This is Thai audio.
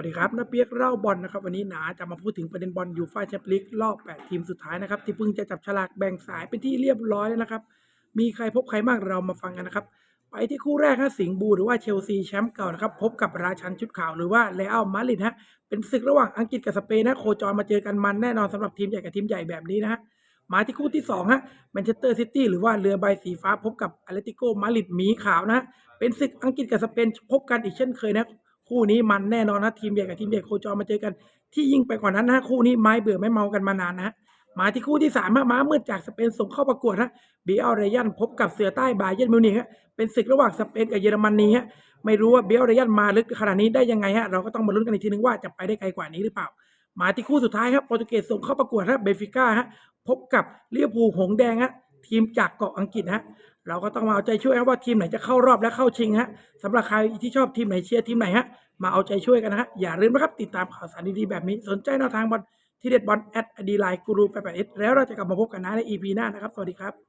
วัสดีครับนาเปียกเล่าบอลนะครับวันนี้หนาจะมาพูดถึงประเด็นบอลยูฟ่าแชมเปี้ยนลีกรอบ 8 ทีมสุดท้ายนะครับที่เพิ่งจะจับฉลากแบ่งสายเป็นที่เรียบร้อยแล้วนะครับ มีใครพบใครบ้างเรามาฟังกันนะครับ ไปที่คู่แรกฮะสิงห์บูหรือว่าเชลซีแชมป์เก่านะครับพบกับราชันชุดขาวหรือว่าเลอัลมาริดฮะเป็นศึกระหว่างอังกฤษกับสเปนนะโคจรมาเจอกันมันแน่นอนสำหรับทีมใหญ่กับทีมใหญ่แบบนี้นะฮะมาที่คู่ที่สองฮะแมนเชสเตอร์ซิตี้หรือว่าเรือใบสีฟ้าพบกับอาเลติโกมาริดหมีขาวนะฮะเป็นศึกอังกฤษกับสเปนพบกันอีกเช่นเคยนะ คู่นี้มันแน่นอนนะทีมใหญ่กับทีมใหญ่โคจรมาเจอกัน ที่ยิ่งไปกว่านั้นนะคู่นี้ไม้เบื่อไม่เมากันมานานนะมาที่คู่ที่สามม้ามืดจากสเปนส่งเข้าประกวดฮะบีเอลเรยันพบกับเสือใต้บาเยร์นมิวนิกฮะเป็นศึกระหว่างสเปนกับเยอรมนีฮะไม่รู้ว่าเบลเรยันมาลึกขนาดนี้ได้ยังไงฮะเราก็ต้องมาลุ้นกันอีกทีนึงว่าจะไปได้ไกลกว่านี้หรือเปล่า มาที่คู่สุดท้ายครับโปรตุเกสส่งเข้าประกวดฮะเบฟิก้าฮะพบกับเวอร์พูหงแดงฮะ ทีมจากเกาะอังกฤษฮะเราก็ต้องมาเอาใจช่วยครับว่าทีมไหนจะเข้ารอบและเข้าชิงฮะสำหรับใครที่ชอบทีมไหนเชียร์ทีมไหนฮะมาเอาใจช่วยกันนะฮะอย่าลืมนะครับติดตามข่าวสารดีๆแบบนี้ สนใจแนวทางบอลที่เด็ดบอลแอดดีไลน์กูรูแปดแปดเอสแล้วเราจะกลับมาพบกันนะใน EP หน้านะครับ สวัสดีครับ